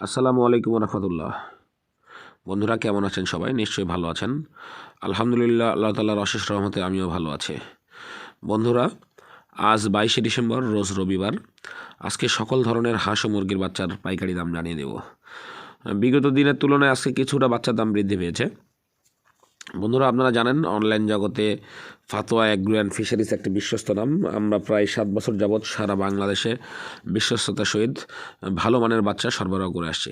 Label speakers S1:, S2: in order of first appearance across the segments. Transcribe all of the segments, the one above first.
S1: আসসালামু আলাইকুম রহমতুল্লাহ। বন্ধুরা, কেমন আছেন সবাই? নিশ্চয়ই ভালো আছেন। আলহামদুলিল্লাহ, আল্লাহ তালার অশেষ রহমতে আমিও ভালো আছি। বন্ধুরা, আজ বাইশে ডিসেম্বর, রোজ রবিবার। আজকে সকল ধরনের হাঁস ও মুরগির বাচ্চার পাইকারি দাম জানিয়ে দেব। বিগত দিনের তুলনায় আজকে কিছুটা বাচ্চার দাম বৃদ্ধি পেয়েছে। বন্ধুরা, আপনারা জানেন অনলাইন জগতে ফাতোয়া অ্যাগ্রো অ্যান্ড ফিশারিজ একটি বিশ্বস্ত নাম। আমরা প্রায় সাত বছর যাবৎ সারা বাংলাদেশে বিশ্বস্ততার সহিত ভালো মানের বাচ্চা সরবরাহ করে আসছি।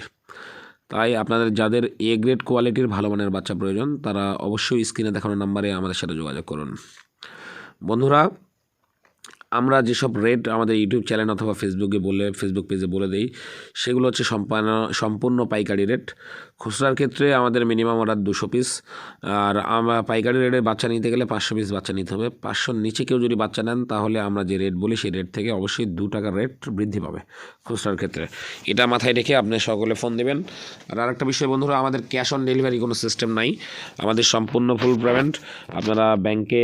S1: তাই আপনাদের যাদের এ গ্রেড কোয়ালিটির ভালো মানের বাচ্চা প্রয়োজন, তারা অবশ্যই স্ক্রিনে দেখানো নাম্বারে আমাদের সাথে যোগাযোগ করুন। বন্ধুরা আমরা যেসব রেট আমাদের ইউটিউব চ্যানেল অথবা ফেসবুকে বলে, ফেসবুক পেজে বলে দিই, সেগুলো হচ্ছে সম্পূর্ণ সম্পূর্ণ পাইকারি রেট খুচরার ক্ষেত্রে আমাদের মিনিমাম অর্ডার দুশো পিস আর আমরা পাইকারি রেটে বাচ্চা নিতে গেলে পাঁচশো পিস বাচ্চা নিতে হবে। পাঁচশোর নিচে কেউ যদি বাচ্চা নেন, তাহলে আমরা যে রেট বলি, সেই রেট থেকে অবশ্যই দু টাকার রেট বৃদ্ধি পাবে খুচরার ক্ষেত্রে। এটা মাথায় রেখে আপনি সকলে ফোন দেবেন। আর আরেকটা বিষয় বন্ধুরা, আমাদের ক্যাশ অন ডেলিভারি কোনো সিস্টেম নাই। আমাদের সম্পূর্ণ ফুল পেমেন্ট। আপনারা ব্যাংকে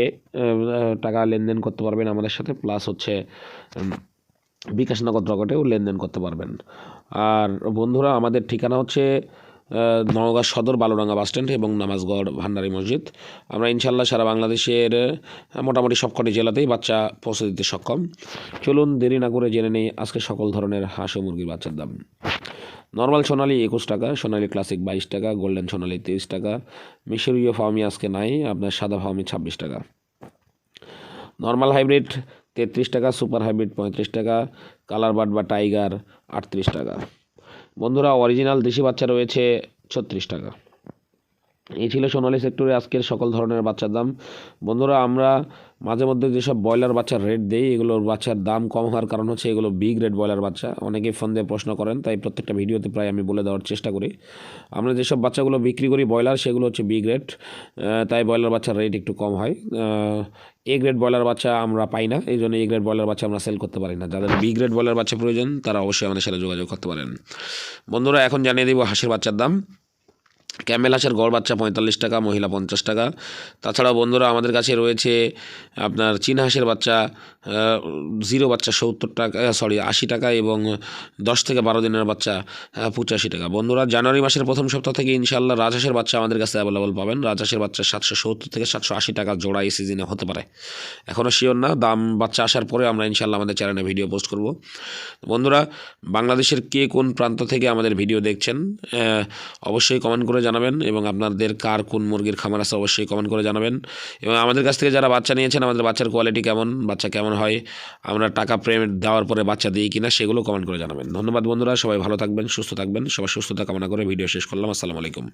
S1: টাকা লেনদেন করতে পারবেন আমাদের সাথে প্লাস হচ্ছে উম, বিকাশ নগদ রকেটেও লেনদেন করতে পারবেন। আর বন্ধুরা আমাদের ঠিকানা হচ্ছে নওগাঁ সদর বালুরাঙ্গা বাস স্ট্যান্ড এবং নামাজগড় ভান্ডারি মসজিদ। আমরা ইনশাল্লাহ সারা বাংলাদেশের মোটামুটি সবকটি জেলাতেই বাচ্চা পৌঁছে দিতে সক্ষম। চলুন দেরি না করে জেনে নেই আজকে সকল ধরনের হাঁস ও মুরগির বাচ্চার দাম। নর্মাল সোনালি একুশ টাকা সোনালি ক্লাসিক বাইশ টাকা গোল্ডেন সোনালি তেইশ টাকা মিশরীয় ফার্মি আজকে নাই আপনার সাদা ফার্মি ছাব্বিশ টাকা। নর্মাল হাইব্রিড তেত্রিশ টাকা, সুপার হাইব্রিড পঁয়ত্রিশ টাকা, কালার বাট বা টাইগার আটত্রিশ টাকা। বন্ধুরা, অরিজিনাল দেশি বাচ্চা রয়েছে ছত্রিশ টাকা। এই ছিল সোনালী সেক্টরে আজকের সকল ধরনের বাচ্চার দাম। বন্ধুরা, আমরা মাঝে মধ্যে যেসব ব্রয়লার বাচ্চার রেট দেই, এগুলোর বাচ্চার দাম কম হওয়ার কারণ হচ্ছে এগুলো বিগ রেট ব্রয়লার বাচ্চা। অনেকেই ফোন দিয়ে প্রশ্ন করেন, তাই প্রত্যেকটা ভিডিওতে প্রায় আমি বলে দেওয়ার চেষ্টা করি। আমরা যেসব বাচ্চাগুলো বিক্রি করি ব্রয়লার, সেগুলো হচ্ছে বিগ রেট তাই ব্রয়লার বাচ্চার রেট একটু কম হয়। এ গ্রেড ব্রয়লার বাচ্চা আমরা পাই না, এই জন্য এ গ্রেড ব্রয়লার বাচ্চা আমরা সেল করতে পারি না। যাদের বি গ্রেড ব্রয়লার বাচ্চা প্রয়োজন, তারা অবশ্যই আমাদের সাথে যোগাযোগ করতে পারেন। বন্ধুরা, এখন জানিয়ে দিব হাঁসের বাচ্চার দাম। ক্যামেল হাঁসের গড় বাচ্চা পঁয়তাল্লিশ টাকা, মহিলা পঞ্চাশ টাকা। তাছাড়া বন্ধুরা, আমাদের কাছে রয়েছে আপনার চীন হাঁসের বাচ্চা জিরো বাচ্চা সত্তর টাকা সরি আশি টাকা এবং দশ থেকে বারো দিনের বাচ্চা পঁচাশি টাকা। বন্ধুরা, জানুয়ারি মাসের প্রথম সপ্তাহ থেকে ইনশাল্লাহ রাজহাঁসের বাচ্চা আমাদের কাছে অ্যাভেলেবল পাবেন। রাজহাঁসের বাচ্চা সাতশো সত্তর থেকে সাতশো আশি টাকা জোড়া এই সিজনে হতে পারে। এখনও শিওর না, দাম বাচ্চা আসার পরে আমরা ইনশাল্লাহ আমাদের চ্যানেলে ভিডিও পোস্ট করব। বন্ধুরা, বাংলাদেশের কে কোন প্রান্ত থেকে আমাদের ভিডিও দেখছেন অবশ্যই কমেন্ট করে জানাবেন এবং আপনাদের কার কোন মুরগির খামার আছে অবশ্যই কমেন্ট করে জানাবেন। এবং আমাদের কাছ থেকে যারা বাচ্চা নিয়েছেন, আমাদের বাচ্চার কোয়ালিটি কেমন, বাচ্চা কেমন হয়, আমরা টাকা পেমেন্ট দেওয়ার পরে বাচ্চা দিই কিনা সেগুলো কমেন্ট করে জানাবেন। ধন্যবাদ বন্ধুরা, সবাই ভালো থাকবেন, সুস্থ থাকবেন সবাই সুস্থতা কামনা করে ভিডিও শেষ করলাম, আসসালামু আলাইকুম।